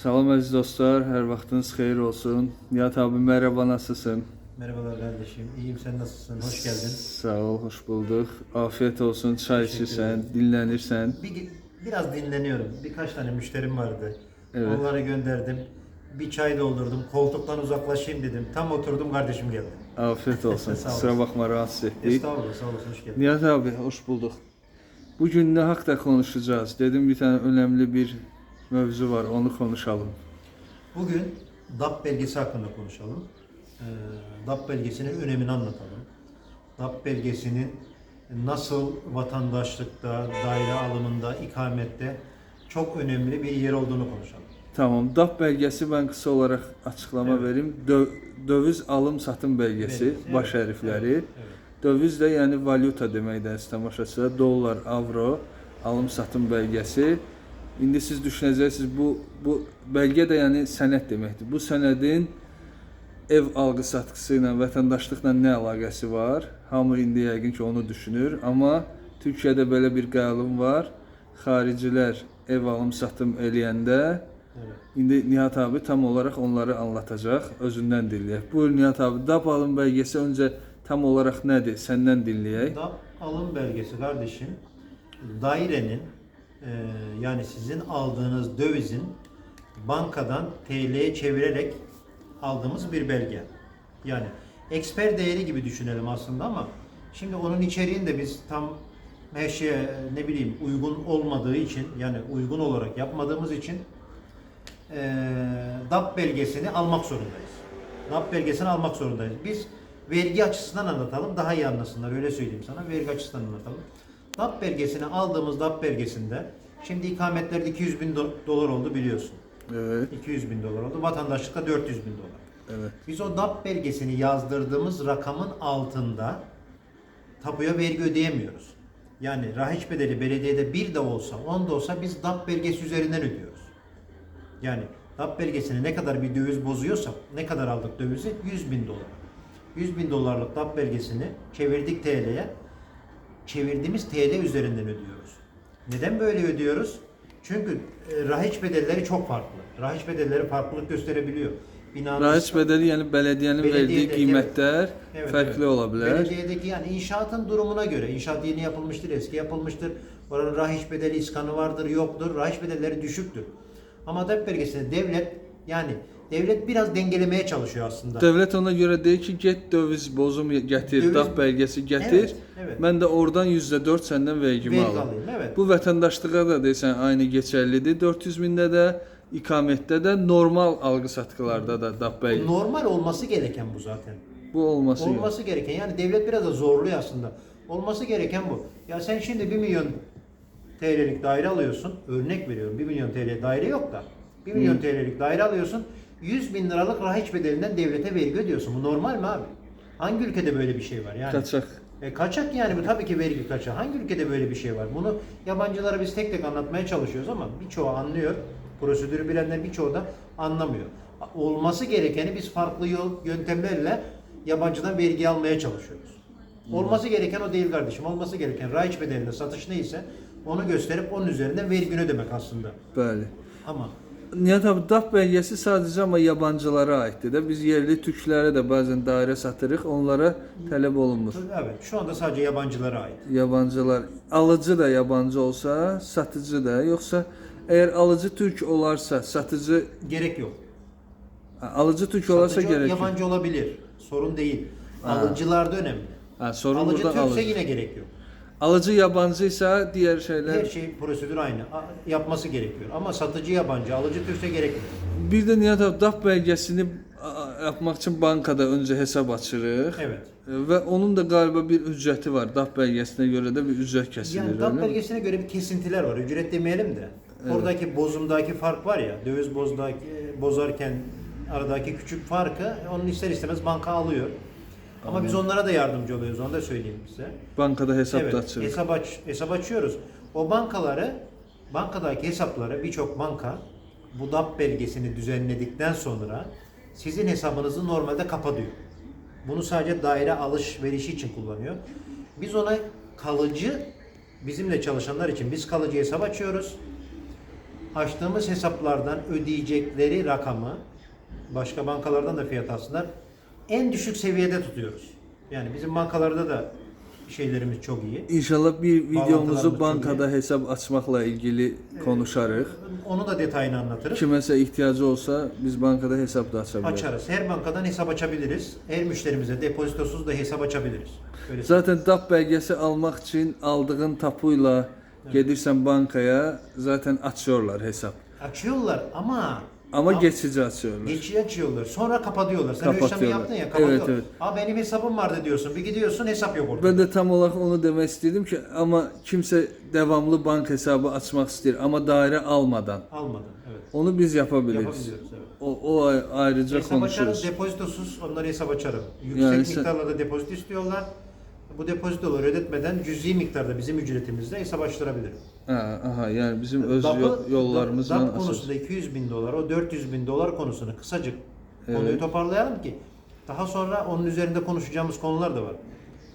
Salam əziz dostlar, hər vaxtınız xeyir olsun. Nihat abi merhaba, nasılsın? Merhabalar kardeşim. İyiyim sen nasılsın? Hoş geldin. Sağ ol, hoş bulduk. Afiyet olsun, çay Teşekkür içirsən, dinlənirsən. Bir, biraz dinleniyorum. Birkaç tane müşterim vardı. Evet. Onları gönderdim. Bir çay doldurdum. Koltuktan uzaklaşayım dedim. Tam oturdum kardeşim geldi. Afiyet olsun. Sağ. Kusura bakma rahatsız etdik. Estağfurullah sağ olasın. Hoş geldin. Nihat abi, hoş bulduk. Bugün ne hakta konuşacağız? Dedim bir tane önemli bir mevzu var, onu konuşalım. Bugün DAP belgesi hakkında konuşalım. Ee, DAP belgesinin önemini anlatalım. DAP belgesinin nasıl vatandaşlıkta, daire alımında, ikamette çok önemli bir yer olduğunu konuşalım. Tamam, DAP belgesi ben kısa olarak açıklama Evet. vereyim. Dö- döviz alım satım belgesi, Belgesi, baş evet, hərfləri. evet, evet. Döviz də yəni valyuta deməkdir əziz tamaşaçılar. Dollar, avro, alım satım belgesi. İndi siz düşünəcəksiniz bu bu belge də yəni sənəd deməkdir. Bu sənədin ev algı satqısı ilə, vətəndaşlıqla nə əlaqəsi var? Hamı indi yəqin ki onu düşünür, amma Türkiyədə belə bir qanun var. Xaricilər ev alım satım eləyəndə. İndi Nihat abi tam olarak onları anlatacak. Özünden dinleyek. Buyur Nihat abi. DAP alım belgesi önce tam olarak nedir? Senden dinleyek. DAP alım belgesi kardeşim dairenin e, yani sizin aldığınız dövizin bankadan TL'ye çevirerek aldığımız bir belge. Yani eksper değeri gibi düşünelim aslında ama şimdi onun içeriğini de biz tam her şeye ne bileyim uygun olmadığı için yani uygun olarak yapmadığımız için e, DAP belgesini almak zorundayız. DAP belgesini almak zorundayız. Biz vergi açısından anlatalım, daha iyi anlasınlar. Öyle söyleyeyim sana. Vergi açısından anlatalım. DAP belgesini aldığımız DAP belgesinde şimdi ikametlerde 200 bin do- dolar oldu biliyorsun. Evet. 200 bin dolar oldu. Vatandaşlıkta 400 bin dolar. Evet. Biz o DAP belgesini yazdırdığımız rakamın altında tapuya vergi ödeyemiyoruz. Yani rahiç bedeli belediyede bir de olsa, 10 da olsa biz DAP belgesi üzerinden ödüyoruz. Yani DAP belgesini ne kadar bir döviz bozuyorsak, ne kadar aldık dövizi? 100 bin dolar. 100 bin dolarlık DAP belgesini çevirdik TL'ye. Çevirdiğimiz TL üzerinden ödüyoruz. Neden böyle ödüyoruz? Çünkü e, rahiç bedelleri çok farklı. Rahiç bedelleri farklılık gösterebiliyor. Binanın Rahiç bedeli yani belediyenin verdiği Belediyedeki- kıymetler Evet, farklı evet. olabilir. Belediyedeki yani inşaatın durumuna göre, inşaat yeni yapılmıştır, eski yapılmıştır. Oranın rahiç bedeli iskanı vardır, yoktur. Rahiç bedelleri düşüktür. Ama DAP belgesinde devlet yani devlet biraz dengelemeye çalışıyor aslında. Devlet ona göre deyir ki, get döviz bozum getir, Döviz- DAP belgesi getir. Evet, evet. Mən də oradan %4 səndən vergimi Vergi alım. alayım, evet. Bu vətəndaşlığa da desən aynı geçerlidir. 400 mində də, ikamətdə də, normal algı satqılarda da DAP belgesi. Normal olması gereken bu zaten. Bu olması, yok. Olması gereken yani devlet biraz da zorluyor aslında. Olması gereken bu. Ya sen şimdi 1 milyon TL'lik daire alıyorsun. Örnek veriyorum 1 milyon TL daire yok da. 1 milyon TL'lik daire alıyorsun. 100 bin liralık rahiç bedelinden devlete vergi ödüyorsun. Bu normal mi abi? Hangi ülkede böyle bir şey var yani? Kaçak. E, kaçak yani bu tabii ki vergi kaçak. Hangi ülkede böyle bir şey var? Bunu yabancılara biz tek tek anlatmaya çalışıyoruz ama birçoğu anlıyor. Prosedürü bilenler birçoğu da anlamıyor. Olması gerekeni biz farklı yol yöntemlerle yabancıdan vergi almaya çalışıyoruz. Olması gereken o değil kardeşim. Olması gereken raiç bedelinde satış neyse onu gösterip onun üzerinden vergini ödemek aslında. Bəli. Ama Nihat abi, DAP belgesi sadece ama yabancılara aittir de. Biz yerli Türklere de bazen daire satırıq, onlara tələb olunmur. evet şu anda sadece yabancılara ait. Yabancılar, alıcı da yabancı olsa, satıcı da, yoksa eğer alıcı Türk olarsa, satıcı, Gerek yok. alıcı Türk olarsa Satıcı gerek yok. yabancı olabilir. Sorun değil. Ha. Alıcılarda önemli. Ha, sorun alıcı burada Türkse alıcı. yine gerek yok. Alıcı yabancıysa diğer şeyler. Her şey prosedür aynı. A- Yapması gerekiyor. Ama satıcı yabancı, alıcı Türkse gerekmiyor. Bir de Nihat abi, DAP belgesini a, yapmak için bankada önce hesap açırıq. Evet. Ve onun da galiba bir ücreti var. DAP belgesine göre de bir ücret kesilir. Yani öyle DAP mi? belgesine göre bir kesintiler var. Ücret demeyelim de. Oradaki bozumdaki fark var ya, döviz bozdaki, bozarken aradaki küçük farkı onun ister istemez banka alıyor. Ama biz onlara da yardımcı oluyoruz. Onu da söyleyeyim size. Bankada hesap da Evet, açırıq. hesap, aç, hesap açıyoruz. O bankaları, bankadaki hesapları birçok banka bu DAP belgesini düzenledikten sonra sizin hesabınızı normalde kapatıyor. Bunu sadece daire alışverişi için kullanıyor. Biz ona kalıcı, bizimle çalışanlar için biz kalıcı hesap açıyoruz. açtığımız hesaplardan ödeyecekleri rakamı başka bankalardan da fiyat alsınlar en düşük seviyede tutuyoruz. Yani bizim bankalarda da şeylerimiz çok iyi. İnşallah bir videomuzu bankada hesab açmaqla ilgili konuşarıq. Onu da detayını anlatırız. Kiməsə ihtiyacı olsa biz bankada hesab da aça bilərik. Açarız. Her bankadan hesap açabiliriz. Her müşterimize depozitosuz da hesap açabiliriz. Öyle Zaten DAP belgesi almaq üçün aldığın tapuyla gedirsən bankaya, zaten açıyorlar hesab. açıyorlar ama Ama Ama- geçici açıyorlar. geçici açıyorlar. Sonra kapatıyorlar. Sen öyle işlemi yaptın ya Evet, evet. Aa benim hesabım vardı diyorsun. Bir gidiyorsun hesap yok orada. Ben de tam olaraq onu demək istəyirdim ki, amma kimsə davamlı bank hesabı açmaq istəyir, amma dairə almadan Almadın. Evet. onu biz yapa biliriz. Yapabiliyoruz. Evet. O, o ay- ayrıca Hesap konuşuruz. depozitosuz onları hesap açarım. Yüksek Yani sen- miktarlarda depozito istiyorlar. Bu depozitoları ödetmeden cüzi miktarda bizim ücretimizle hesap açtırabilirim. Ha, aha, yəni bizim öz DAP'ı- yol- yollarımızla DAP konusunda 200 bin dolar, o 400 bin dolar konusunu kısacık konuyu Evet. toparlayalım ki daha sonra onun üzerinde konuşacağımız konular da var.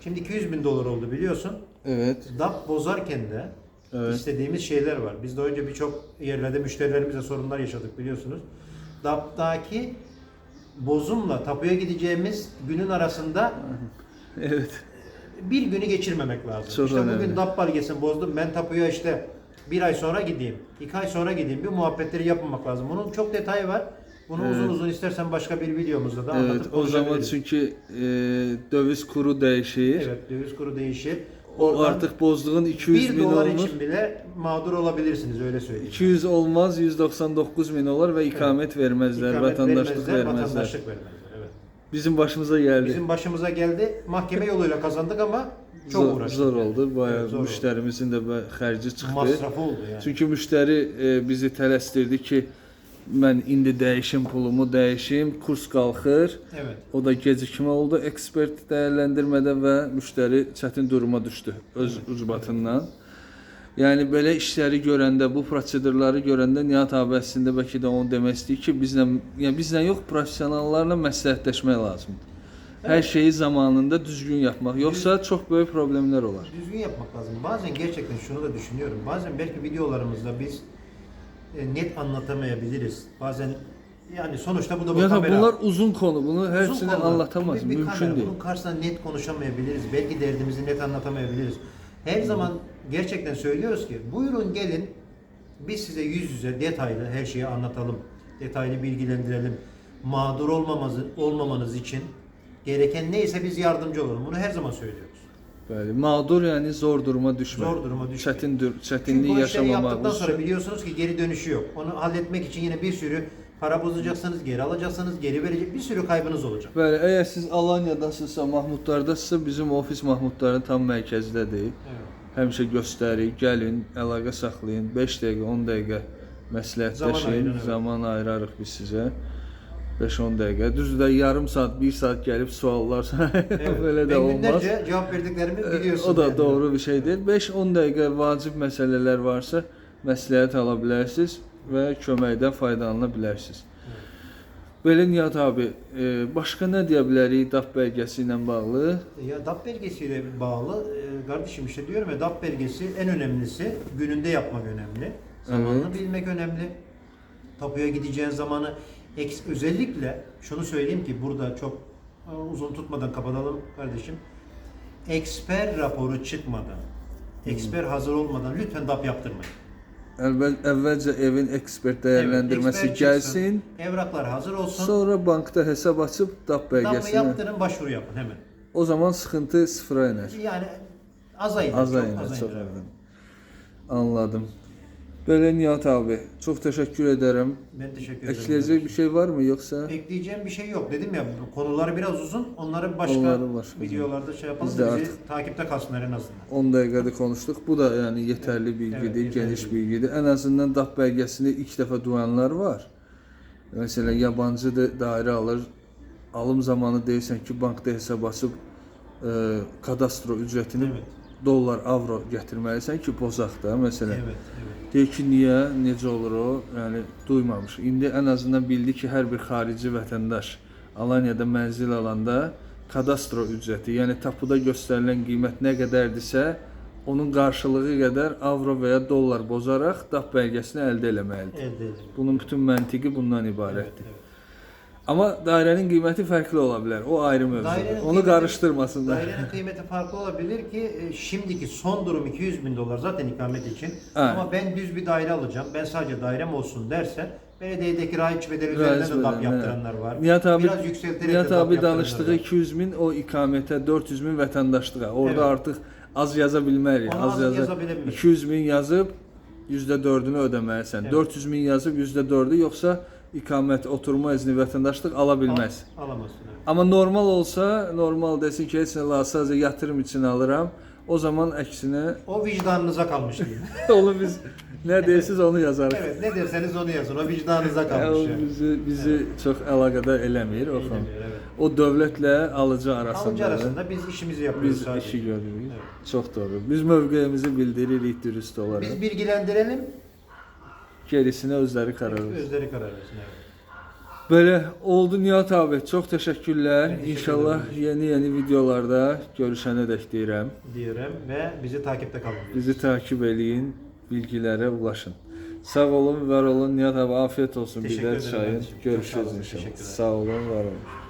Şimdi 200 bin dolar oldu biliyorsun. Evet. DAP bozarken de Evet. istediğimiz şeyler var. Biz de önce birçok yerlerde müşterilerimizle sorunlar yaşadık biliyorsunuz. DAP'taki bozumla tapuya gideceğimiz günün arasında Evet. Bir günü geçirmemek lazım. Çok işte önemli. bugün DAP belgesini bozdum. Ben tapuya işte bir ay sonra gideyim, iki ay sonra gideyim. Bir muhabbetleri yapmamak lazım. Bunun çok detayı var. Bunu Evet. uzun uzun istersen başka bir videomuzda da Evet, anlatıp o zaman çünki e, döviz kuru dəyişir. Evet, döviz kuru değişir. O artıq bozduğun 200 1 min dolar için bile mağdur olabilirsiniz öyle söyleyeyim. 200 olmaz, 199 min olar və ikamet verməzlər, İkamet vətəndaşlıq vermezler, verməzlər. Vatandaşlık vermezler. Evet. Bizim başımıza gəldi. Bizim başımıza geldi. Mahkeme yoluyla kazandık ama çok zor, uğraştık. zor oldu. Bayağı Evet, zor oldu. müştərimizin də bə- xərci çıxdı. Masrafı oldu yani. Çünki müştəri e, bizi tələsdirdi ki, mən indi dəyişim pulumu dəyişim, kurs qalxır. Evet. O da gecikmə oldu ekspert dəyərləndirmədə və müştəri çətin duruma düşdü öz ucbatından. Yəni belə işləri görəndə, bu prosedurları görəndə Nihat abi əslində bəlkə də onu demək istəyir ki, bizlə, yəni bizlə yox, professionallarla məsləhətləşmək lazımdır. Hər şeyi zamanında düzgün yapmaq, yoxsa çox böyük problemlər olar. Düzgün yapmak lazım. Bazen gerçekten şunu da düşünüyorum. Bazen belki videolarımızda biz e, net anlatamayabiliriz. Bazen yani sonuçta bu da bu Yəni kamera. bunlar uzun konu, bunu hepsini anlatamaz, Bir- bir mümkün kamera. değil. Bunun karşısında net konuşamayabiliriz. Belki derdimizi net anlatamayabiliriz. Her zaman gerçekten söylüyoruz ki buyurun gelin biz size yüz yüze detaylı her şeyi anlatalım. Detaylı bilgilendirelim. Mağdur olmamanız, olmamanız için gereken neyse biz yardımcı olalım. Bunu her zaman söylüyoruz. Bəli, mağdur yəni zor duruma düşmək. Zor duruma düşmek. Çətin dur, Çünkü bu işleri yaşamamaq. yaptıktan sonra biliyorsunuz ki geri dönüşü yok. Onu halletmek için yine bir sürü para bozacaksınız, geri alacaksınız, geri verecek bir sürü kaybınız olacak. Bəli, əgər siz Alanyadasınızsa, Mahmudlardasınızsa, bizim ofis Mahmudların tam mərkəzdədir. Evet. Həmişə göstərik, gəlin, əlaqə saxlayın. 5 dəqiqə, 10 dəqiqə Zaman məsləhətləşin, evet. zaman ayırarıq biz sizə. 5-10 dəqiqə. Düzdür də yarım saat, 1 saat gəlib suallar Evet. belə də olmaz. günlerce cevap verdiklerimi Ee, biliyorsun. O da yani. doğru bir şey deyil. 5-10 dəqiqə vacib məsələlər varsa, məsləhət ala bilərsiniz və köməkdən faydalana bilərsiniz. Belə Nihat abi, e, başqa nə deyə bilərik DAP bəlgəsi ilə bağlı? Ya DAP belgesiyle bağlı e, kardeşim işte diyorum ya DAP belgesi en önemlisi gününde yapmak önemli. Zamanını Evet. bilmek önemli. Tapuya gideceğin zamanı eks- özellikle şunu söyleyeyim ki burada çok uzun tutmadan kapatalım kardeşim. Eksper raporu çıkmadan, eksper hazır olmadan lütfen DAP yaptırmayın. Əvvəl əvvəlcə evin ekspert dəyərləndirməsi Evet, eksper çıksın, gəlsin, Evraklar hazır olsun. sonra bankda hesab açıb DAP DAP'ı bəlgəsini. yaptırın, başvuru yapın hemen. O zaman sıxıntı sıfıra enər. Yani az ayırın. Az çok ayına az çox ayırın. aydın. Anladım. Belə Nihat abi, çox təşəkkür edərəm. Ben teşekkür ederim. Ekleyecek bir şey var mı yoksa? Ekleyeceğim bir şey yok. Dedim ya konuları biraz uzun. Onları başka Onları başka videolarda şey yapalım Biz de bizi artık- takipte kalsınlar en azından. 10 dəqiqədə konuşduq. Bu da yəni yetərli bilgidir, Evet, yetərli geniş bilgi. bilgidir. Ən azından DAP bəlgəsini ilk dəfə duyanlar var. Məsələn, yabancı da dairə alır. Alım zamanı deyirsən ki, bankda hesab açıb e, kadastro ücrətini Evet. Dollar, avro gətirməlisən ki, pozaq da məsələn. Evet, evet. Deyir ki, niyə, necə olur o? Yəni duymamış. İndi ən azından bildi ki, hər bir xarici vətəndaş Alanyada mənzil alanda kadastro ücrəti, yəni tapuda göstərilən qiymət nə qədərdirsə, onun qarşılığı qədər avro və ya dollar bozaraq DAP bəlgəsini əldə etməlidir. Elde edilir. Bunun bütün məntiqi bundan Evet, ibarətdir. evet. Amma dairənin qiyməti fərqli ola bilər. O ayrı. Dairenin Onu kıymeti- qarışdırmasınlar. Dairenin kıymeti farklı olabilir ki e, şimdiki son durum 200 bin dolar zaten ikamet için. Ama ben düz bir daire alacağım. Ben sadece dairem olsun derse belediyedeki rayiç bedeli üzerinden Raiz de DAP yaptıranlar evet. var. Nihat abi, Biraz yükselterek Nihat de DAP abi yaptıranlar var. 200 min o ikamətə 400 min vətəndaşlığa. Orada Evet. artıq az yaza bilmərik. Onu Az az yaza yazabilmirik. 200 min yazıb %4-ünü ödəməlisən. Evet. 400 min yazıb %4-ü yoxsa ikamət, oturma izni, vətəndaşlıq ala bilməz. Al- alamazsın. evet. Amma normal olsa, normal desin ki, heç nə lazım, sadəcə yatırım üçün alıram. O zaman əksinə O vicdanınıza kalmış diyeyim. onu biz nə deyirsiniz onu yazarıq. evet ne derseniz onu yazın. O vicdanınıza Yəni, kalmış. o yani. bizi bizi çox əlaqədar eləmir o xan. Evet. O dövlətlə alıcı arasında. Alıcı arasında biz işimizi yapıyoruz biz sadece. işi görürük. Evet. Çox doğru. Biz mövqeyimizi bildiririk dürüst olaraq. Biz bilgilendirelim. Gerisinə özləri karar verir. Özleri karar versin. Evet. Belə oldu Nihat abi. Çox təşəkkürlər. Ben teşekkür İnşallah yeni-yeni videolarda görüşənədək deyirəm. Diyelim ve bizi takipte kalın. Bizi takip eləyin, bilgilərə ulaşın. Sağ olun, var olun. Nihat abi afiyet olsun. Teşekkür ederim çayın. Çok Görüşürüz inşallah. teşekkürler. Sağ olun, var olun.